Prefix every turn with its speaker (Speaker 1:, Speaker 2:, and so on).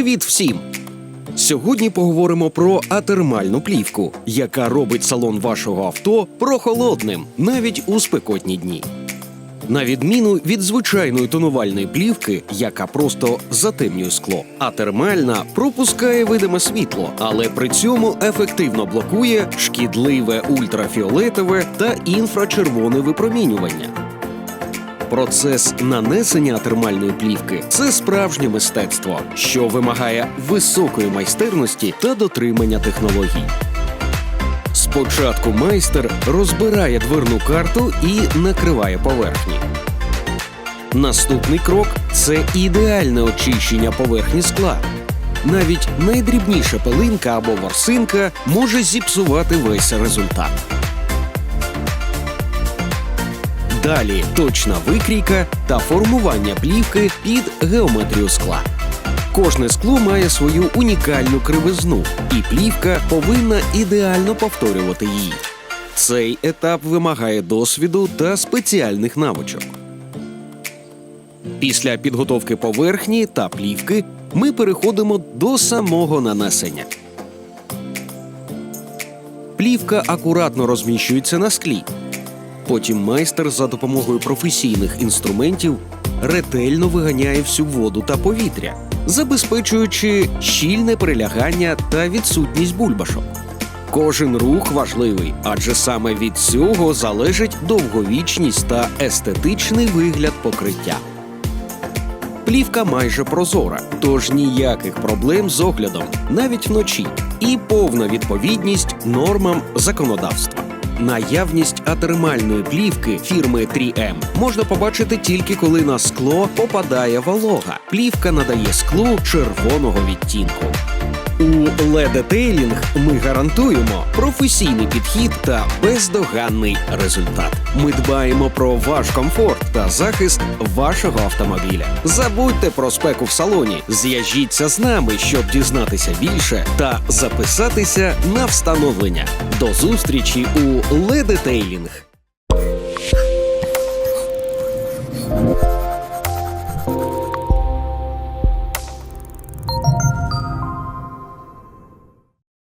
Speaker 1: Привіт всім! Сьогодні поговоримо про атермальну плівку, яка робить салон вашого авто прохолодним навіть у спекотні дні. На відміну від звичайної тонувальної плівки, яка просто затемнює скло, а термальна пропускає видиме світло, але при цьому ефективно блокує шкідливе ультрафіолетове та інфрачервоне випромінювання. Процес нанесення термальної плівки це справжнє мистецтво, що вимагає високої майстерності та дотримання технологій. Спочатку майстер розбирає дверну карту і накриває поверхні. Наступний крок це ідеальне очищення поверхні скла. Навіть найдрібніша пилинка або ворсинка може зіпсувати весь результат. Далі точна викрійка та формування плівки під геометрію скла. Кожне скло має свою унікальну кривизну, і плівка повинна ідеально повторювати її. Цей етап вимагає досвіду та спеціальних навичок. Після підготовки поверхні та плівки ми переходимо до самого нанесення. Плівка акуратно розміщується на склі. Потім майстер за допомогою професійних інструментів ретельно виганяє всю воду та повітря, забезпечуючи щільне прилягання та відсутність бульбашок. Кожен рух важливий, адже саме від цього залежить довговічність та естетичний вигляд покриття. Плівка майже прозора, тож ніяких проблем з оглядом, навіть вночі, і повна відповідність нормам законодавства. Наявність атермальної плівки фірми 3М можна побачити тільки коли на скло попадає волога. Плівка надає склу червоного відтінку. У Detailing ми гарантуємо професійний підхід та бездоганний результат. Ми дбаємо про ваш комфорт та захист вашого автомобіля. Забудьте про спеку в салоні, з'яжіться з нами, щоб дізнатися більше та записатися на встановлення. До зустрічі у Detailing.